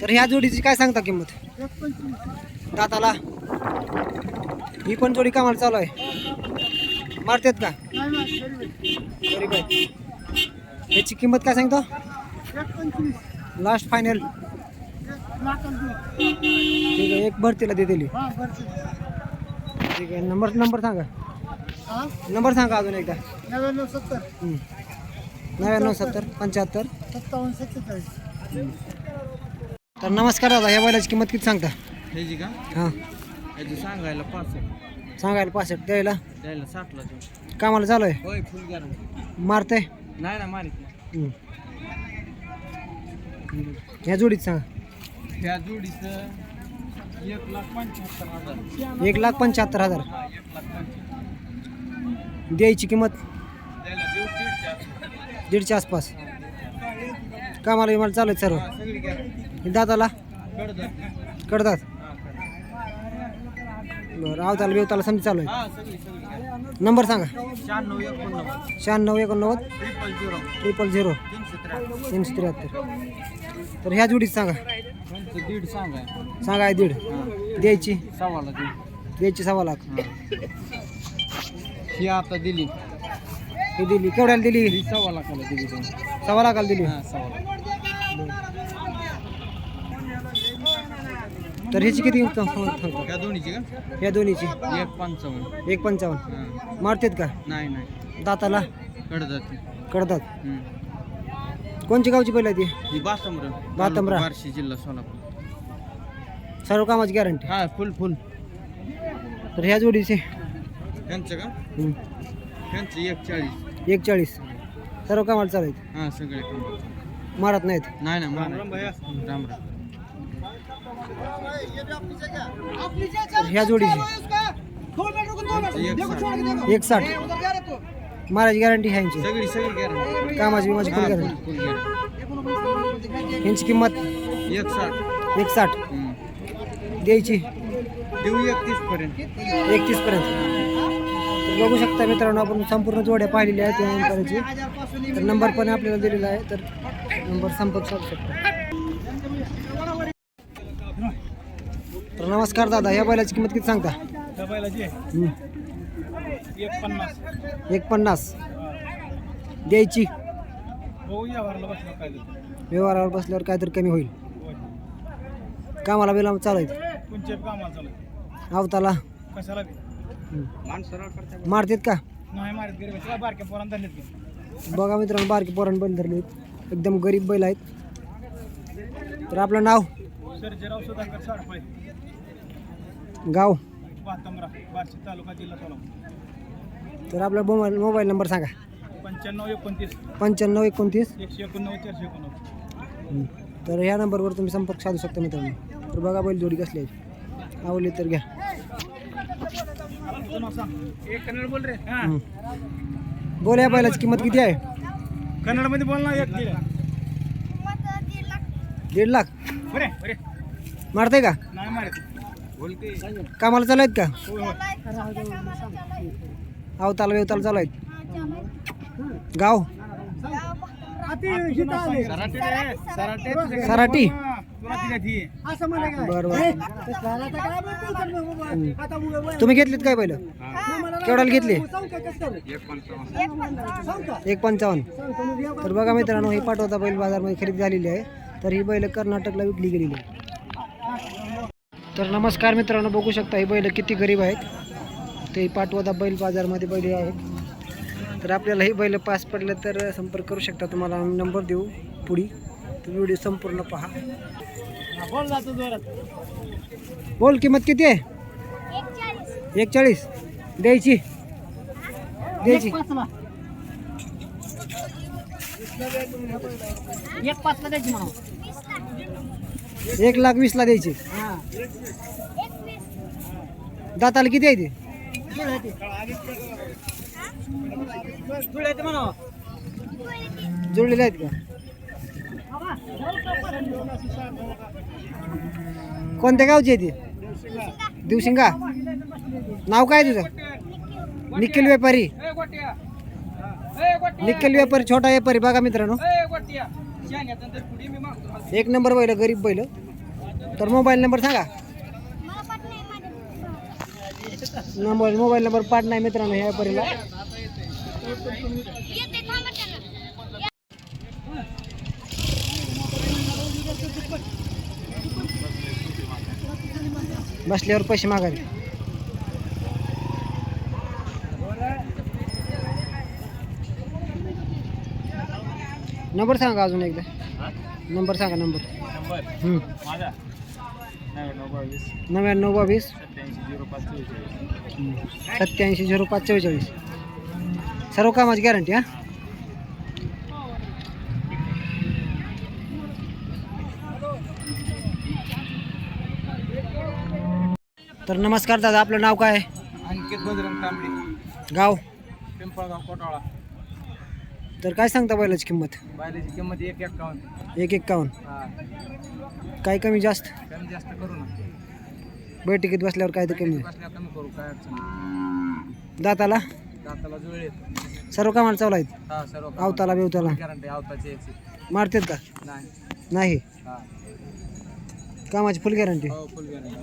तर ह्या जोडीची काय सांगता किंमत? दाताला. ही पण जोडी कामाला चालू आहे. मारतात का? गरीब आहे याची किंमत काय सांगतो? लास्ट फायनल ठीक आहे एक भरतीला देतेली ठीक आहे नंबर नंबर सांगा. नंबर सांगा अजून एकदा. नव्याण्णव सत्तर. नव्याण्णव सत्तर पंच्याहत्तर. सत्तावन्न सत्तेचाळीस. तर नमस्कार दादा या बैलाची किंमत किती सांगता? ह्याची का? हां. ह्याची सांगायला पाच सांगायला पासष्ट द्यायला? द्यायला साठला देऊ कामाला चालू आहे? होय फुल गॅरंटी. मारते नाही ना मारित नाही. ह्या जोडीत सांगा. जोडीचं एक लाख पंच्याहत्तर हजार. एक लाख पंच्याहत्तर हजार. हा एक लाख पंच्याहत्तर. द्यायची किंमत? द्यायला देऊ दीडच्या आसपास. दीडच्या आसपास. कामाला विमाला चालू आहेत सर्व. हा, सगळी गॅरंटी. दादाला कडदार. बरं आवताला बिवताला समजा चालू आहे. नंबर सांगा. शहाण्णव एकोणनव्वद ट्रिपल झिरो तीनशे त्र्याहत्तर. तर ह्या जोडीत सांगा. दीड सांगाय सांगा आहे दीड. द्यायची. सव्वाला दीड द्यायची सव्वा लाख. ही आता दिली. ही दिली. केवढ्याला दिली? सव्वा लाखाला दिली. सव्वा लाखाला दिली. हा सव्वा लाख. तर ह्याची किती सांगतो या दोन्हीची का? या दोन्हीची. एक पंचावन्न. एक पंचावन्न. हा. मारतात का? नाही नाही. दाताला? कडदाती. हम्म. कोणची गावची पहिला ती? ही बासमर. बासमरा. बार्शी जिल्हा सोलापूर. सर्व कामाची गॅरंटी हा फुल फुल तर ह्या जोडीचे? त्यांचं का. त्यांचं एक चाळीस एक चाळीस सर्व कामाला चालू आहेत. हा सगळे मारत नाहीत. नाही ना राम राम ह्या जोडीची एक साठ. मारायची गॅरंटी आहे यांची. सगळी सगळी गॅरंटी कामाची विमाची फुल गॅरंटी यांची किंमत? एक साठ एक साठ. द्यायची. देऊ एकतीस पर्यंत एकतीस पर्यंत बघू शकता मित्रांनो आपण संपूर्ण जोड्या पाहिलेल्या आहेत या नंबरची तर नंबर पण आपल्याला दिलेला आहे तर नंबर संपर्क साधू शकतो. तर नमस्कार दादा या बैलाची किंमत किती सांगता. एक पन्नास एक पन्नास द्यायची. बघूया भरला बसला काय व्यवहारावर बसल्यावर काहीतरी कमी होईल. कामाला बिला चालू आहेत कोणच्या कामाला चालू आवताला. कशाला बी? हम्म. मारतात का? नाही मारत गरीब आहे. बारक्या पोरांना धरलेत की. बघा मित्रांनो बारकी पोरण बैल धरले आहेत एकदम गरीब बैल आहेत. तर आपलं नाव? सर्जेराव सुधाकर साडपाय गाव? बातमरा बार्शी तालुका जिल्हा सोलापूर. तर आपला मोबाईल मोबाईल नंबर सांगा. पंच्याण्णव एकोणतीस. पंच्याण्णव एकोणतीस. एकशे एकोणनव्वद चारशे एकोणनव्वद. तर ह्या नंबरवर तुम्ही संपर्क साधू शकता मित्रांनो. तर बघा बैल जोडी कसली आहे. आवडली तर घ्या. तुझं नाव सांग. एक कन्नड बोल रे. हा. हम्म. बोल या बैलाची किंमत किती आहे? कन्नडमध्ये बोल ना एक दिलं दीड लाख. बरे बरे. मारते का? नाही कामाला चालू आहेत का? अवताला वेवताला चालू आहेत. गाव? सराठी. सराटी बरं बरं. तुम्ही घेतलीत काय पहिलं? केवढ्याला घेतली? एक पंचावन्न. तर बघा मित्रांनो ही पाठवता बैल बाजारमध्ये खरेदी झालेली आहे. तर ही बैल कर्नाटकला विकली गेलेली आहे. तर नमस्कार मित्रांनो बघू शकता ही बैल किती गरीब आहेत. ते पाटोदा बैल बाजारमध्ये बैल आहेत. तर आपल्याला ही बैल पास पडलं तर संपर्क करू शकता तुम्हाला. आम्ही नंबर देऊ पुढी. तर व्हिडिओ संपूर्ण पहा. बोल बोल किंमत किती आहे? एक चाळीस द्यायची. द्यायची. एक पाचला द्यायची म्हणा. एक लाख वीसला द्यायची. दाताला किती आहे ते? जुळलेले आहेत का? कोणत्या गावची आहे ती? दिवशिंगा. नाव काय तुझं? निखिल व्यापारी. निखिल व्यापारी छोटा व्यापारी. बघा मित्रांनो. एक नंबर बैल गरीब बैल तर मोबाईल नंबर सांगा. नंबर मोबाईल नंबर पाठ नाही मित्रांनो ह्या परीला. बसल्यावर पैसे मागायचे नंबर सांगा अजून एकदा. नंबर सांगा नंबर. नंबर. माझा? नव्याण्णव बावीस. नव्याण्णव बावीस. सत्याऐंशी झिरो पाच चव्वेचाळीस सत्याऐंशी झिरो पाच चव्वेचाळीस सर्व कामाची गॅरंटी हा? तर नमस्कार दादा आपलं नाव काय? आहे? अंकित बजरंग तांबडे गाव? पिंपळगाव कोटाळा. तर काय सांगता बैलाची किंमत? बायलेची किंमत एक एक्कावन्न एक एक्कावन्न हा. काय कमी जास्त? कमी जास्त करू ना. बैठकीत बसल्यावर काय तर कमी. बसल्या कमी करू काय अडचण नाही. दाताला? दाताला जुळे येत सर्व कामाला चालू आहेत? हा सर्व आवताला बिवताला? गॅरंटी आवताची याची मारतात का? नाही. नाही? हा. कामाची फुल गॅरंटी हो फुल गॅरंटी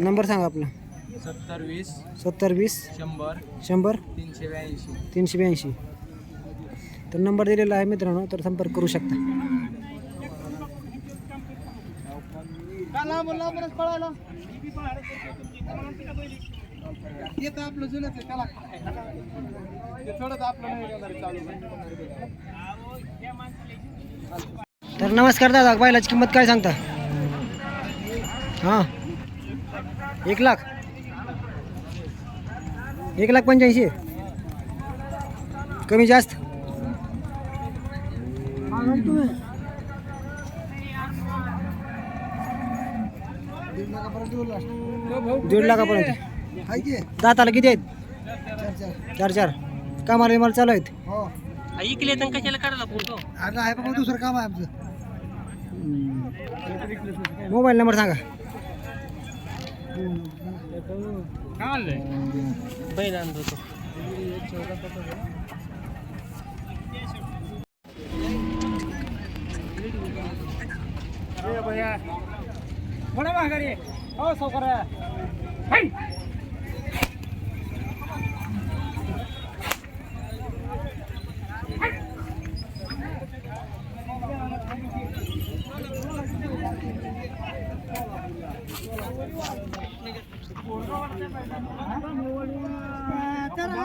नंबर सांगा आपला. सत्तर वीस सत्तर वीस शंभर शंभर तीनशे ब्याऐंशी. तीनशे ब्याऐंशी. तर नंबर दिलेला आहे मित्रांनो तर संपर्क करू शकता. येतं आपलं जुनच आहे त्याला ते थोडंच आपलं नाही येणार चालू तर नमस्कार दादा बैलाची किंमत काय सांगता? हां. एक लाख. एक लाख पंच्याऐंशी. कमी जास्त. दीड लाखापर्यंत. दाताला किती आहेत? चार चार. कामाला विमाला चालू आहेत? ऐकले तर कशाला काढला फोटो आहे दुसरं काम आहे आमचं. मोबाईल नंबर सांगा. कहाँ ले भाइ बड़ा अगाडि हौ सौकरा है।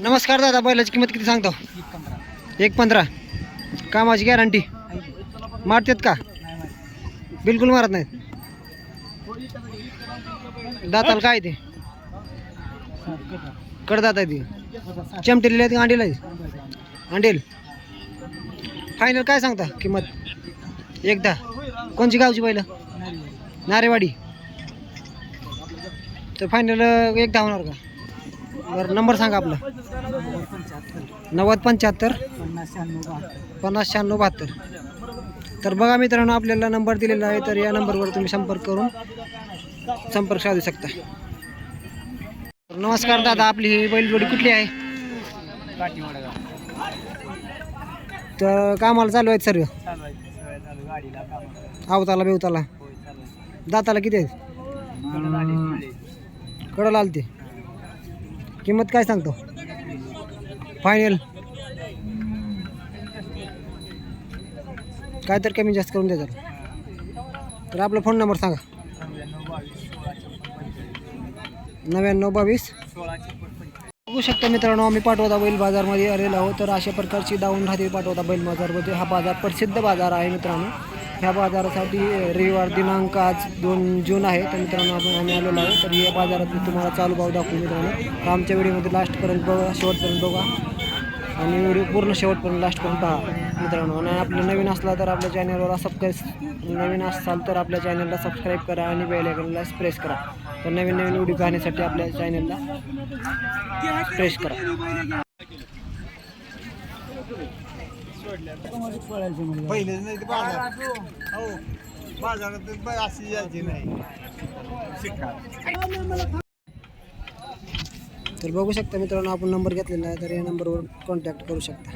नमस्कार दादा बैलाची किंमत किती सांगतो? एक पंधरा. कामाची गॅरंटी मारतात का? बिलकुल मारत नाहीत. दाताला काय ते? कडदात आहे ती. चमटेलेली आहे ती अंडीला आहे अंडेल फायनल काय सांगता किंमत? एकदा. कोणची गावची बैल? नारेवाडी. तर फायनल एकदा होणार का? बरं नंबर सांगा आपला. नव्वद पंच्याहत्तर. पन्नास शहाण्णव बहात्तर. तर बघा मित्रांनो आपल्याला नंबर दिलेला आहे तर या नंबरवर तुम्ही संपर्क करून संपर्क साधू शकता. नमस्कार दादा आपली ही बैलजोडी कुठली आहे? तर कामाला चालू आहेत सर्व? सगळ्या चालू गाडीला कामाला. आवताला बेवताला? होय चालवायची दाताला किती आहेत? कडं. कडं आलते किंमत काय सांगतो? फायनल काय तर कमी जास्त करून देतात तर आपला फोन नंबर सांगा. नव्याण्णव बावीस सोळा नव्याण्णव बावीस. छप्पन बघू शकता मित्रांनो आम्ही पाठवता बैल बाजारमध्ये आलेलो आहोत. तर अशा प्रकारची दावून राहते पाठवता बैल बाजारमध्ये. हा बाजार प्रसिद्ध बाजार आहे मित्रांनो. ह्या बाजारासाठी रविवार दिनांक आज दोन जून आहे. तर मित्रांनो आपण आम्ही आलेलो आहोत. तर या बाजारात मी तुम्हाला चालू भाव दाखवू मित्रांनो. तर आमच्या व्हिडिओमध्ये लास्टपर्यंत बघा शेवटपर्यंत बघा. आणि व्हिडिओ पूर्ण शेवटपर्यंत लास्टपर्यंत पहा मित्रांनो. आणि आपलं नवीन असला तर आपल्या चॅनलवर सबस्क्राईब नवीन असाल तर आपल्या चॅनलला सबस्क्राईब करा आणि बेल आयकॉनला प्रेस करा. तर नवीन नवीन व्हिडिओ पाहण्यासाठी आपल्या चॅनलला प्रेस करा. पहिले तर बघू शकता मित्रांनो, आपण नंबर घेतलेला आहे, तर या नंबरवर कॉन्टॅक्ट करू शकता.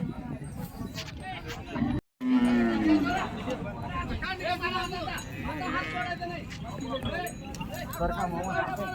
ઘરના મોમાં